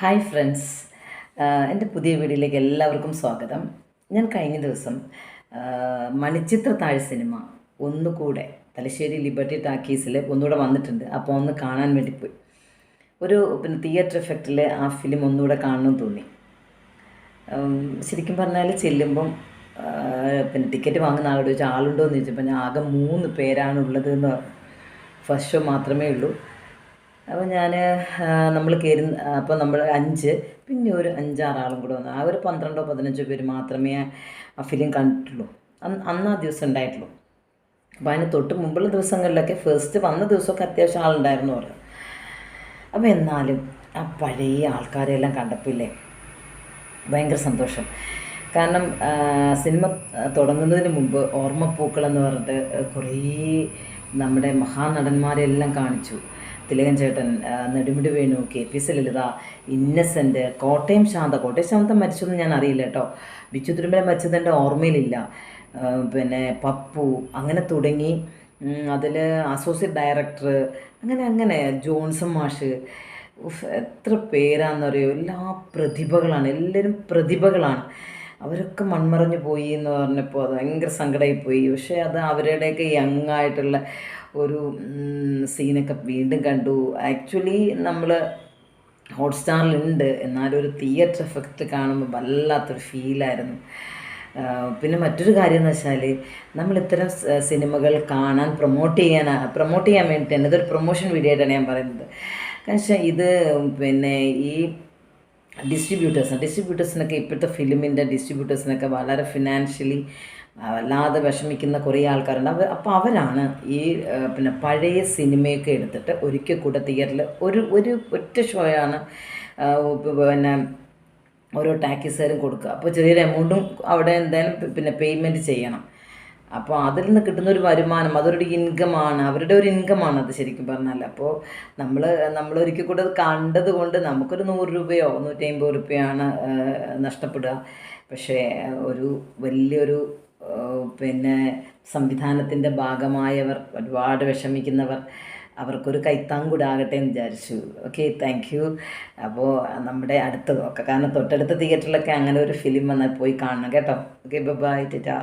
Hi friends. എന്റെ പുതിയ വീഡിയോയിലേക്ക് എല്ലാവർക്കും സ്വാഗതം. ഞാൻ കഴിഞ്ഞ ദിവസം മണിച്ചിത്ര താഴ് സിനിമ ഒന്നുകൂടെ തലശ്ശേരി ലിബർട്ടി ടാക്കീസിൽ ഒന്നുകൂടെ വന്നിട്ടുണ്ട്. അപ്പോൾ ഒന്ന് കാണാൻ വേണ്ടി പോയി. ഒരു പിന്നെ തിയേറ്റർ എഫക്റ്റിൽ ആ ഫിലിം ഒന്നുകൂടെ കാണണമെന്ന് തോന്നി. ശരിക്കും പറഞ്ഞാൽ ചെല്ലുമ്പം പിന്നെ ടിക്കറ്റ് വാങ്ങുന്ന ആളോട് ചോദിച്ചാൽ ആളുണ്ടോ എന്ന് ചോദിച്ചപ്പോൾ ഞാൻ ആകെ മൂന്ന് പേരാണ് ഉള്ളത് എന്ന് ഫസ്റ്റ് ഷോ മാത്രമേ ഉള്ളൂ. അപ്പോൾ ഞാൻ നമ്മൾ കയറി അപ്പോൾ നമ്മൾ അഞ്ച് പിന്നെ ഒരു അഞ്ചാറാളും കൂടെ വന്നു. ആ ഒരു പന്ത്രണ്ടോ പതിനഞ്ചോ പേര് മാത്രമേ ആ ഫിലിം കണ്ടിട്ടുള്ളൂ. അന്ന് അന്ന് ആ ദിവസം ഉണ്ടായിട്ടുള്ളൂ. അപ്പോൾ അതിന് തൊട്ട് മുമ്പുള്ള ദിവസങ്ങളിലൊക്കെ ഫസ്റ്റ് വന്ന ദിവസമൊക്കെ അത്യാവശ്യം ആളുണ്ടായിരുന്നു പറയാം അപ്പോൾ എന്നാലും ആ പഴയ ആൾക്കാരെല്ലാം കണ്ടപ്പില്ലേ ഭയങ്കര സന്തോഷം. കാരണം സിനിമ തുടങ്ങുന്നതിന് മുമ്പ് ഓർമ്മപ്പൂക്കൾ എന്ന് പറഞ്ഞിട്ട് കുറേ നമ്മുടെ മഹാനടന്മാരെല്ലാം കാണിച്ചു. തിലകൻ ചേട്ടൻ Nedumudi Venu K P S Lalitha Innocent Kottayam Santha. Kottayam Santha മരിച്ചൊന്നും ഞാൻ അറിയില്ല കേട്ടോ. ബിച്ചു തിരുമല മരിച്ചത് എന്റെ ഓർമ്മയിലില്ല പിന്നെ പപ്പു അങ്ങനെ തുടങ്ങി. അതിൽ അസോസിയേറ്റ് ഡയറക്ടർ അങ്ങനെ അങ്ങനെ ജോൺസൺ മാഷ്. എത്ര എത്ര പേരാണെന്നറിയോ എല്ലാ പ്രതിഭകളാണ് എല്ലാവരും പ്രതിഭകളാണ്. അവരൊക്കെ മൺമറഞ്ഞു പോയി എന്ന് പറഞ്ഞപ്പോൾ അത് ഭയങ്കര സങ്കടമായി പോയി പക്ഷേ അത് അവരുടെയൊക്കെ യങ് ആയിട്ടുള്ള ഒരു സീനൊക്കെ വീണ്ടും കണ്ടു. ആക്ച്വലി നമ്മൾ ഹോട്ട്സ്റ്റാറിലുണ്ട് എന്നാലും ഒരു തിയേറ്റർ എഫക്റ്റ് കാണുമ്പോൾ വല്ലാത്തൊരു ഫീലായിരുന്നു പിന്നെ മറ്റൊരു കാര്യം എന്ന് വെച്ചാൽ നമ്മൾ ഇത്തരം സിനിമകൾ കാണാൻ പ്രൊമോട്ട് ചെയ്യാൻ പ്രൊമോട്ട് ചെയ്യാൻ വേണ്ടിയിട്ടാണ് ഇതൊരു പ്രൊമോഷൻ വീഡിയോ ആയിട്ടാണ് ഞാൻ പറയുന്നത്. കാരണം ഇത് പിന്നെ ഈ ഡിസ്ട്രിബ്യൂട്ടേഴ്സ് ഡിസ്ട്രിബ്യൂട്ടേഴ്സിനൊക്കെ ഇപ്പോഴത്തെ ഫിലിമിന്റെ ഡിസ്ട്രിബ്യൂട്ടേഴ്സിനൊക്കെ വളരെ ഫിനാൻഷ്യലി വല്ലാതെ വിഷമിക്കുന്ന കുറേ ആൾക്കാരുണ്ട്. അവർ അപ്പോൾ അവരാണ് ഈ പിന്നെ പഴയ സിനിമയൊക്കെ എടുത്തിട്ട് ഒരിക്കൽ കൂടെ തിയേറ്ററിൽ ഒരു ഒരു ഒറ്റ ഷോയാണ് പിന്നെ ഓരോ ടാക്കീസുകാരും കൊടുക്കുക. അപ്പോൾ ചെറിയൊരു എമൗണ്ടും അവിടെ എന്തായാലും പിന്നെ പേയ്മെന്റ് ചെയ്യണം. അപ്പോൾ അതിൽ നിന്ന് കിട്ടുന്ന ഒരു വരുമാനം അതൊരു ഇൻകമാണ് അവരുടെ ഒരു ഇൻകമാണ് അത് ശരിക്കും പറഞ്ഞാൽ അപ്പോൾ നമ്മൾ നമ്മൾ ഒരിക്കൽ കൂടെ അത് കണ്ടത് കൊണ്ട് നമുക്കൊരു നൂറ് രൂപയോ നൂറ്റി അമ്പത് രൂപയാണ് നഷ്ടപ്പെടുക. പക്ഷേ ഒരു വലിയൊരു പിന്നെ സംവിധാനത്തിന്റെ ഭാഗമായവർ ഒരുപാട് വിഷമിക്കുന്നവർ അവർക്കൊരു കൈത്താങ്കൂടാകട്ടെ എന്ന് വിചാരിച്ചു. ഓക്കെ താങ്ക് യു അപ്പോൾ നമ്മുടെ അടുത്ത് നോക്കാം കാരണം തൊട്ടടുത്ത തിയേറ്ററിലൊക്കെ അങ്ങനെ ഒരു ഫിലിം വന്നാൽ പോയി കാണണം കേട്ടോ. ഓക്കെ ബൈ ടാ